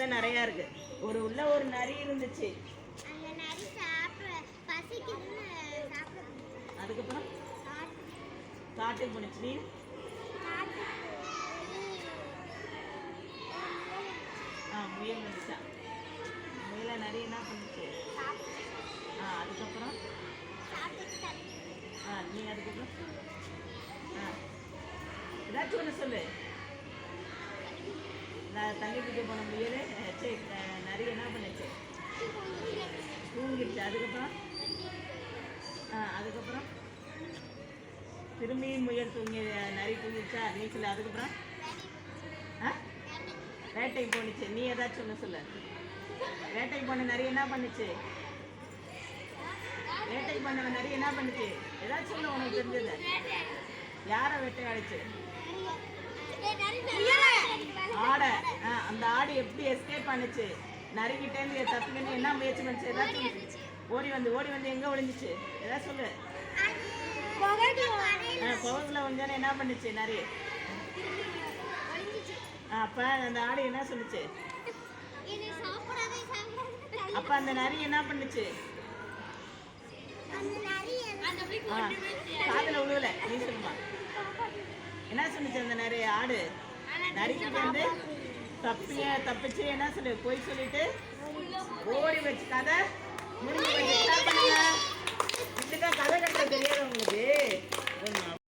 தான் நிறையா இருக்கு. ஒரு உள்ள ஒரு நரி இருந்துச்சு. அதுக்கப்புறம்? காட்டுக்கு. போனுச்சு நீ? ஆ முயல் வந்துச்சா? முயலை நரி என்ன பண்ணுச்சு? ஆ அதுக்கப்புறம்? ஆ நீ அதுக்கப்புறம்? ஆ. ஏதாச்சும் ஒன்று சொல்லு. நான் தண்ணி போன முயல் அஹ், சரி என்ன பண்ணுச்சு? தூங்கிடுச்சு. அதுக்கப்புறம்? ஆ அதுக்கப்புறம்? திரும்பியும் முயல் தூங்கி நிறைய தூங்கிடுச்சா? நீ சொல்லு. அதுக்கப்புறம்? ஆ? வேட்டைக்கு போணுச்சு. நீ ஏதாச்சும் ஒன்று சொல்லு. வேட்டைக்கு போன நிறைய என்ன பண்ணுச்சு? வேட்டைக்கு போன நிறைய என்ன பண்ணுச்சு? ஏதாச்சும் ஒன்று உனக்கு தெரிஞ்சது. யாரை வேட்டையாடுச்சு? அந்த ஆடு எப்படி எஸ்கேப் பண்ணுச்சு? நரிக்கிட்டேருந்து தப்பிக்கணும் என்ன முயற்சி பண்ணுச்சு? ஏதாச்சும். ஓடி வந்து ஓடி வந்து எங்க ஒளிஞ்சிச்சு? ஏதாவது சொல்லு. ஆ புகத்துல ஒளிஞ்சானே என்ன பண்ணுச்சு? நரி. ஆ, அப்ப அந்த ஆடு என்ன சொல்லுச்சு? அப்ப அந்த நரி என்ன பண்ணுச்சு? ஆ, காதுல விழுவல. நீ சொல்லுமா. என்ன சொன்னுச்சு அந்த நரி? ஆடு. நரிக்கிட்ட வந்து தப்பிய தப்பிச்சு என்ன சொல்லு போய் சொல்லிட்டு ஓடி வச்சு கதை முடிஞ்சு என்ன பண்ணுங்க? இப்படிதான் கதை கட்ட தெரியாது உங்களுக்கு.